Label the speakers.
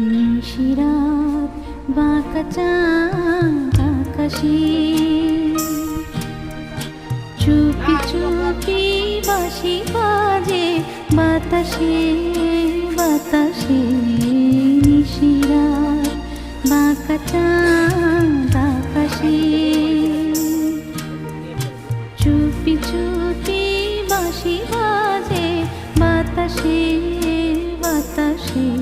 Speaker 1: নিশিরাত বাঁকা চাঁদ, আকাশে। চুপি চুপি বাসি বাজে বাতাসে বাতাসে। নিশিরাত বাঁকা চাঁদ, আকাশে। চুপি চুপি বাসি বাজে বাতাসে বাতাসে।